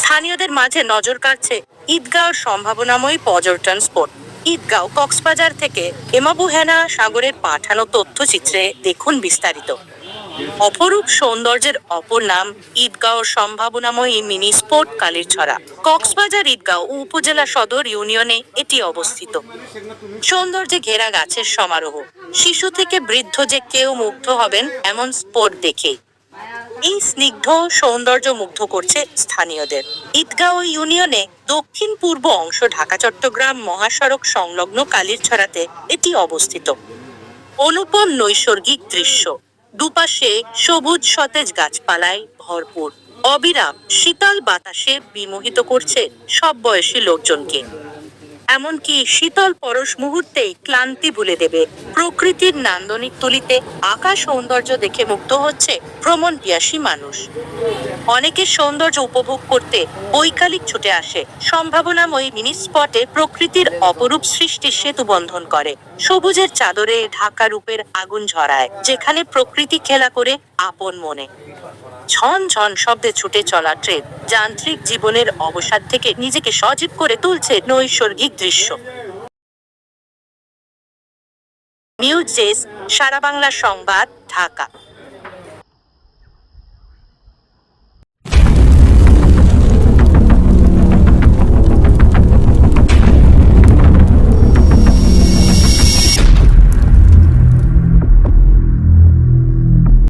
স্থানীয়দের মাঝে নজর কাড়ছে ঈদগাঁওর সম্ভাবনাময় পর্যটন স্পট। ঈদগাঁও কক্সবাজার থেকে এমাবু হেনা সাগরের পাঠানো তথ্যচিত্রে দেখুন বিস্তারিত। অপরূপ সৌন্দর্যের অপর নাম ঈদগাঁওর সম্ভাবনাময়ী মিনি স্পোর্ট কালীরছড়া কক্সবাজার ঈদগাঁও উপজেলা সদর ইউনিয়নে এটি অবস্থিত। সৌন্দর্যে ঘেরা গাছের সমারোহ। শিশু থেকে বৃদ্ধ যে কেউ মুগ্ধ হবেন এমন স্পোর্ট দেখেই। এই স্নিগ্ধ সৌন্দর্য মুগ্ধ করছে স্থানীয়দের। ঈদগাঁও ইউনিয়নে দক্ষিণ পূর্ব অংশ ঢাকা, চট্টগ্রাম মহাসড়ক সংলগ্ন কালীরছড়াতে এটি অবস্থিত। অনুপম নৈসর্গিক দৃশ্য। দুপাশে সবুজ সতেজ গাছপালায় ভরপুর। অবিরাম শীতল বাতাসে বিমোহিত করছে সব বয়সী লোকজনকে। এমনকি শীতল পরশ মুহূর্তেই ক্লান্তি ভুলে দেবে। প্রকৃতির নান্দনিক তুলিতে আকাশ সৌন্দর্য দেখে মুগ্ধ হচ্ছে ভ্রমণ পিয়াসী মানুষ। অনেকের সৌন্দর্য উপভোগ করতে বৈকালিক ছুটে আসে। সম্ভাবনাময়ী মিনি স্পটে প্রকৃতির অপরূপ সৃষ্টি সেতু বন্ধন করে। সবুজের চাদরে ঢাকা রূপের আগুন ঝরায়, যেখানে প্রকৃতি খেলা করে আপন মনে। ঝন ঝন শব্দে ছুটে চলা ট্রেন যান্ত্রিক জীবনের অবসাদ থেকে নিজেকে সজীব করে তুলছে নৈসর্গিক দৃশ্য। নিউজ ডেস্ক, সারা বাংলা সংবাদ, ঢাকা।